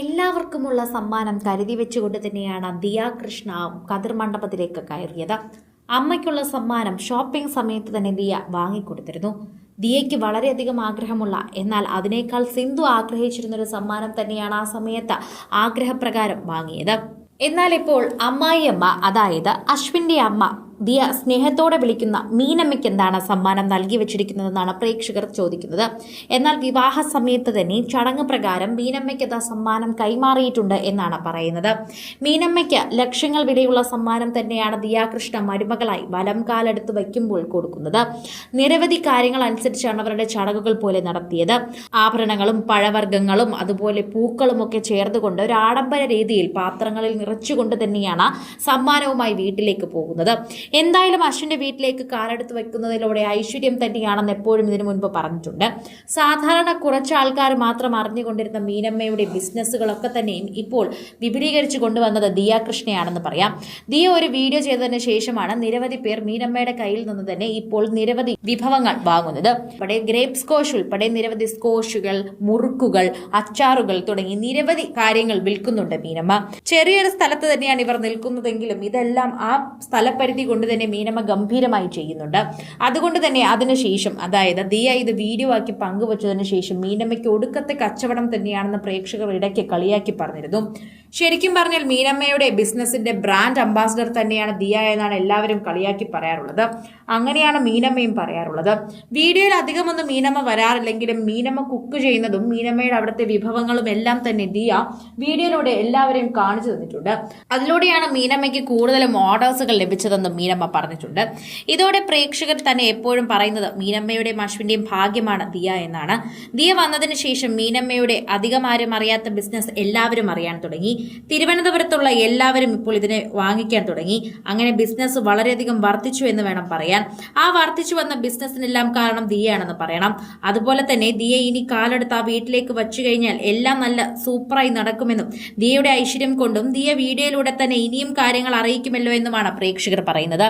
എല്ലാവർക്കുമുള്ള സമ്മാനം കരുതി വെച്ചുകൊണ്ട് തന്നെയാണ് ദിയ കൃഷ്ണ കതിർ മണ്ഡപത്തിലേക്ക് കയറിയത്. അമ്മയ്ക്കുള്ള സമ്മാനം ഷോപ്പിംഗ് സമയത്ത് തന്നെ ദിയ വാങ്ങിക്കൊടുത്തിരുന്നു. ദിയയ്ക്ക് വളരെയധികം ആഗ്രഹമുള്ള എന്നാൽ അതിനേക്കാൾ സിന്ധു ആഗ്രഹിച്ചിരുന്നൊരു സമ്മാനം തന്നെയാണ് ആ സമയത്ത് ആഗ്രഹപ്രകാരം വാങ്ങിയത്. എന്നാൽ ഇപ്പോൾ അമ്മായിയമ്മ അതായത് അശ്വിന്റെ അമ്മ ദിയ സ്നേഹത്തോടെ വിളിക്കുന്ന മീനമ്മയ്ക്ക് എന്താണ് സമ്മാനം നൽകി വെച്ചിരിക്കുന്നതെന്നാണ് പ്രേക്ഷകർ ചോദിക്കുന്നത്. എന്നാൽ വിവാഹ സമയത്ത് തന്നെ ചടങ്ങ് പ്രകാരം മീനമ്മയ്ക്ക് അത് സമ്മാനം കൈമാറിയിട്ടുണ്ട് എന്നാണ് പറയുന്നത്. മീനമ്മയ്ക്ക് ലക്ഷങ്ങൾ വിലയുള്ള സമ്മാനം തന്നെയാണ് ദിയാകൃഷ്ണ മരുമകളായി വലം കാലെടുത്ത് വയ്ക്കുമ്പോൾ കൊടുക്കുന്നത്. നിരവധി കാര്യങ്ങൾ അനുസരിച്ചാണ് അവരുടെ ചടങ്ങുകൾ പോലെ നടത്തിയത്. ആഭരണങ്ങളും പഴവർഗങ്ങളും അതുപോലെ പൂക്കളും ഒക്കെ ചേർന്നുകൊണ്ട് ഒരു ആഡംബര രീതിയിൽ പാത്രങ്ങളിൽ നിറച്ചുകൊണ്ട് തന്നെയാണ് സമ്മാനവുമായി വീട്ടിലേക്ക് പോകുന്നത്. എന്തായാലും അശ്വിന്റെ വീട്ടിലേക്ക് കാലെടുത്ത് വെക്കുന്നതിലൂടെ ഐശ്വര്യം തന്നെയാണെന്ന് എപ്പോഴും ഇതിനു മുൻപ് പറഞ്ഞിട്ടുണ്ട്. സാധാരണ കുറച്ച് ആൾക്കാർ മാത്രം അറിഞ്ഞുകൊണ്ടിരുന്ന മീനമ്മയുടെ ബിസിനസ്സുകളൊക്കെ തന്നെയും ഇപ്പോൾ വിപുലീകരിച്ചു കൊണ്ടുവന്നത് ദിയ കൃഷ്ണയാണെന്ന് പറയാം. ദിയ ഒരു വീഡിയോ ചെയ്തതിന് ശേഷമാണ് നിരവധി പേർ മീനമ്മയുടെ കയ്യിൽ നിന്ന് തന്നെ ഇപ്പോൾ നിരവധി വിഭവങ്ങൾ വാങ്ങുന്നത്. ഇവിടെ ഗ്രേപ്പ് സ്കോഷ് ഉൾപ്പെടെ നിരവധി സ്കോഷുകൾ മുറുക്കുകൾ അച്ചാറുകൾ തുടങ്ങി നിരവധി കാര്യങ്ങൾ വിൽക്കുന്നുണ്ട് മീനമ്മ. ചെറിയൊരു സ്ഥലത്ത് തന്നെയാണ് ഇവർ നിൽക്കുന്നതെങ്കിലും ഇതെല്ലാം ആ സ്ഥലപരിധി കൊണ്ട് തന്നെ മീനമ്മ ഗംഭീരമായി ചെയ്യുന്നുണ്ട്. അതുകൊണ്ട് തന്നെ അതിനുശേഷം അതായത് ദിയ ഇത് വീഡിയോ ആക്കി പങ്കുവച്ചതിന് ശേഷം മീനമ്മയ്ക്ക് ഒടുക്കത്തെ കച്ചവടം തന്നെയാണെന്ന് പ്രേക്ഷകർ ഇടയ്ക്ക് കളിയാക്കി പറഞ്ഞിരുന്നു. ശരിക്കും പറഞ്ഞാൽ മീനമ്മയുടെ ബിസിനസിന്റെ ബ്രാൻഡ് അംബാസിഡർ തന്നെയാണ് ദിയ എന്നാണ് എല്ലാവരും കളിയാക്കി പറയാറുള്ളത്. അങ്ങനെയാണ് മീനമ്മയും പറയാറുള്ളത്. വീഡിയോയിൽ അധികമൊന്നും മീനമ്മ വരാറില്ലെങ്കിലും മീനമ്മ കുക്ക് ചെയ്യുന്നതും മീനമ്മയുടെ അവിടുത്തെ വിഭവങ്ങളും എല്ലാം തന്നെ ദിയ വീഡിയോയിലൂടെ എല്ലാവരെയും കാണിച്ചു തന്നിട്ടുണ്ട്. അതിലൂടെയാണ് മീനമ്മയ്ക്ക് കൂടുതലും ഓർഡേഴ്സുകൾ ലഭിച്ചതെന്നും മീനമ്മ പറഞ്ഞിട്ടുണ്ട്. ഇതോടെ പ്രേക്ഷകർ തന്നെ എപ്പോഴും പറയുന്നത് മീനമ്മയുടെയും അശ്വിന്റെയും ഭാഗ്യമാണ് ദിയ എന്നാണ്. ദിയ വന്നതിന് ശേഷം മീനമ്മയുടെ അധികം ആരും അറിയാത്ത ബിസിനസ് എല്ലാവരും അറിയാൻ തുടങ്ങി. തിരുവനന്തപുരത്തുള്ള എല്ലാവരും ഇപ്പോൾ ഇതിനെ വാങ്ങിക്കാൻ തുടങ്ങി. അങ്ങനെ ബിസിനസ് വളരെയധികം വർദ്ധിച്ചു എന്ന് വേണം പറയാൻ. ആ വർദ്ധിച്ചു വന്ന ബിസിനസ്സിനെല്ലാം കാരണം ദിയയാണെന്ന് പറയണം. അതുപോലെ തന്നെ ദിയ ഇനി കാലെടുത്ത് ആ വീട്ടിലേക്ക് വച്ചു കഴിഞ്ഞാൽ എല്ലാം നല്ല സൂപ്പറായി നടക്കുമെന്നും ദിയയുടെ ഐശ്വര്യം കൊണ്ടും ദിയ വീഡിയോയിലൂടെ തന്നെ ഇനിയും കാര്യങ്ങൾ അറിയിക്കുമല്ലോ എന്നുമാണ് പ്രേക്ഷകർ പറയുന്നത്.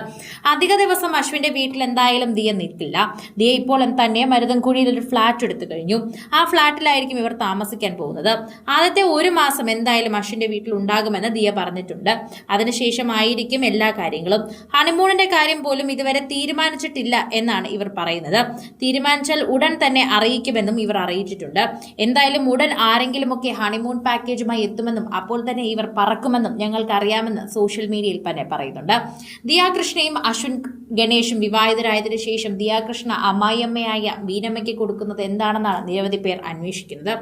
അധിക ദിവസം അശ്വിന്റെ വീട്ടിൽ എന്തായാലും ദിയ നിൽക്കില്ല. ദിയ ഇപ്പോൾ തന്നെ മരുതൻകുഴിയിൽ ഒരു ഫ്ളാറ്റ് എടുത്തു കഴിഞ്ഞു. ആ ഫ്ളാറ്റിലായിരിക്കും ഇവർ താമസിക്കാൻ പോകുന്നത്. ആദ്യത്തെ ഒരു മാസം എന്തായാലും അശ്വിന്റെ വീട്ടിൽ ഉണ്ടാകുമെന്ന് ദിയ പറഞ്ഞിട്ടുണ്ട്. അതിനുശേഷമായിരിക്കും എല്ലാ കാര്യങ്ങളും. ഹണിമൂണിന്റെ കാര്യം പോലും ഇതുവരെ തീരുമാനിച്ചിട്ടില്ല എന്നാണ് ഇവർ പറയുന്നത്. തീരുമാനിച്ചാൽ ഉടൻ തന്നെ അറിയിക്കുമെന്നും ഇവർ അറിയിച്ചിട്ടുണ്ട്. എന്തായാലും ഉടൻ ആരെങ്കിലുമൊക്കെ ഹണിമൂൺ പാക്കേജുമായി എത്തുമെന്നും അപ്പോൾ തന്നെ ഇവർ പറക്കുമെന്നും ഞങ്ങൾക്കറിയാമെന്ന് സോഷ്യൽ മീഡിയയിൽ തന്നെ പറയുന്നുണ്ട്. ദിയാകൃഷ്ണയും അശ്വിൻ ഗണേഷും വിവാഹിതരായതിനു ശേഷം ദിയാകൃഷ്ണ അമ്മായിയമ്മയായ മീനമ്മയ്ക്ക് കൊടുക്കുന്നത് എന്താണെന്നാണ് നിരവധി പേർ അന്വേഷിക്കുന്നത്.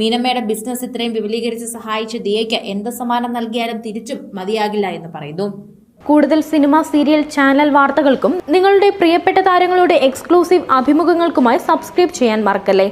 മീനമ്മയുടെ ബിസിനസ് ഇത്രയും വിപുലീകരിച്ച് സഹായിച്ച ദിയയ്ക്ക് എന്ത് സമ്മാനം നൽകിയാലും തിരിച്ചും മതിയാകില്ല എന്ന് പറയുന്നു. കൂടുതൽ സിനിമ സീരിയൽ ചാനൽ വാർത്തകൾക്കും നിങ്ങളുടെ പ്രിയപ്പെട്ട താരങ്ങളുടെ എക്സ്ക്ലൂസീവ് അഭിമുഖങ്ങൾക്കുമായി സബ്സ്ക്രൈബ് ചെയ്യാൻ മറക്കല്ലേ?